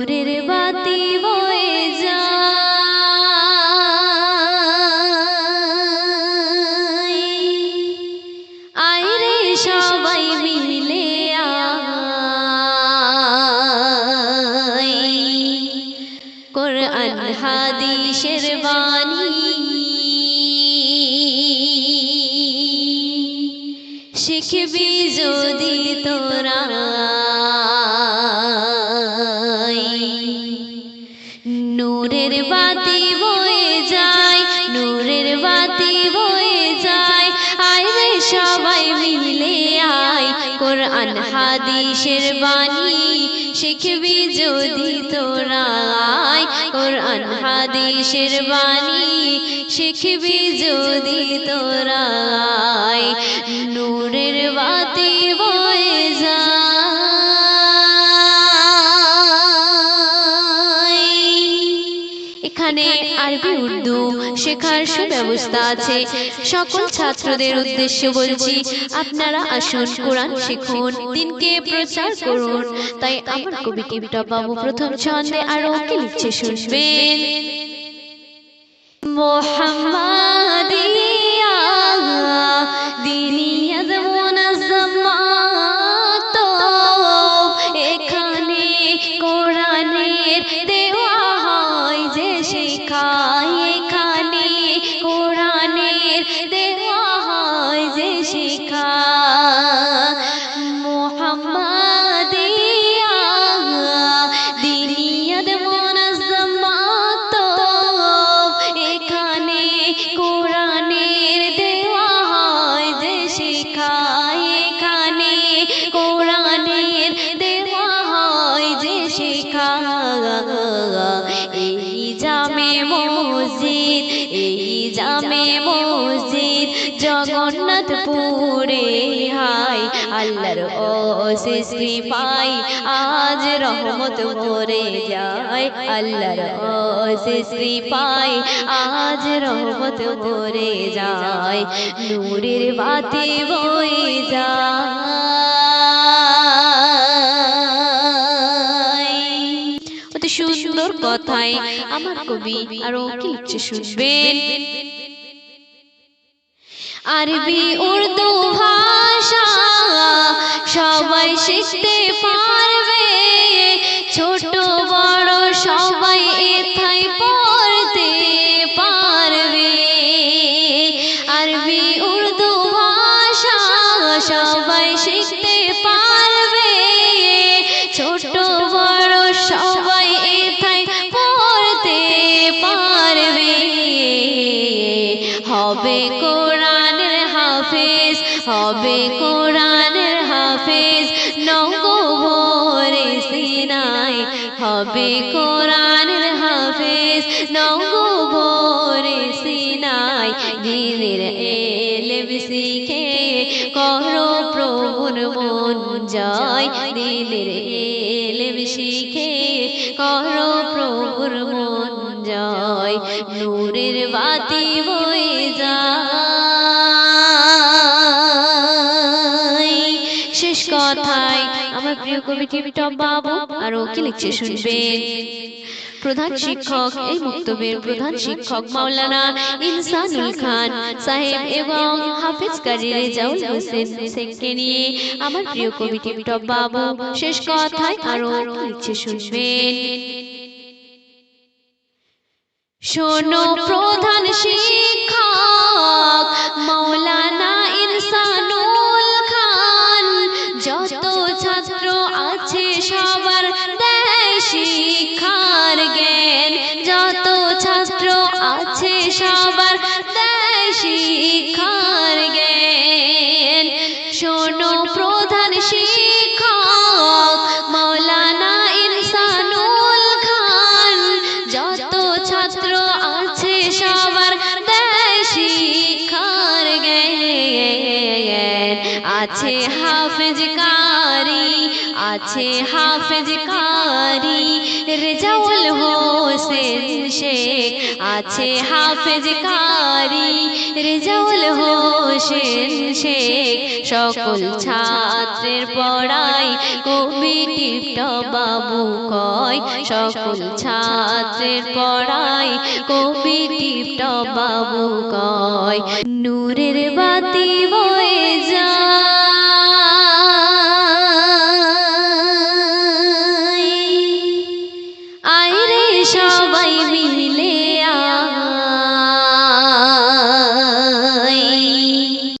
নূরের বাতি বয়ে যায়। আয় রে সবাই মিলে কোরআন হাদিসের বাণী। শিখবি যদি তোরা নূরের বাতি বয়ে যায়, নূরের বাতি বয়ে যায়। আয় রে সবাই মিলে আয়, কোরআন হাদিসের বাণী শিখবি যদি তোরা। আয়, কোরআন হাদিসের বাণী শিখবি যদি তোরা। এখানে আরবি, উর্দু শেখার সুব্যবস্থা আছে। সকল ছাত্রদের উদ্দেশ্যে বলছি, আপনারা আসুন, কোরআন শিখুন, দিনকে প্রচার করুন। তাই আমার কবি বাবু প্রথম ছন্দে আরও কি লিখছে, শুনবেন। মোহাম্মদিয়া এই জামে মসজিদ জগন্নাথপুরে হাই আল্লাহর অশেষ কৃপাই আজ রহমত ভরে যায়, আল্লাহর অশেষ কৃপাই আজ রহমত ভরে যায়, নূরের বাতি বয়ে যায়। কথায় আমার কবি আরও কি লিখছে শুনবেন। আরবি উর্দু ভাষা সবাই শিখতে পারবে। ছোট বড় সবাই এথাই পড়তে পারবে। আরবি উর্দু ভাষা সবাই শিখতে পারবে। হবে কোরআনের হাফেজ নগো ভোরে সিনাই। হবে কোরআনের হাফেজ নগো ভোরে সিনাই। দিনের এলেম শিখে করো প্রভুর মন জয়। দিনের এলেম শিখে করো প্রভুর মন জয়। নূরের বাতি বয়ে যায়। আমার প্রিয় কবি টিপটপ বাবু আরও কি লিখছে শুনবেন প্রধান শিক্ষক, এই বক্তব্যের প্রধান শিক্ষক মাওলানা ইনসানুল খান সাহেব এবং হাফিজ কাজী রেজাউল হোসেন শেখকে নিয়ে আমার প্রিয় কবি টিপটপ বাবু শেষ কথায় আরও লিখছে শুনবেন শোনো প্রধান শিক্ষক। আছে হাফেজ কারি আছে হাফেজ কারি রেজাউল হোসেন শেখ, আছে হাফেজ কারি রেজাউল হোসেন শেখ, সকল ছাত্রের পড়াই কবি টিপটপ বাবু কয়। সকল ছাত্রের পড়াই কবি টিপটপ বাবু কয়। নূরের বা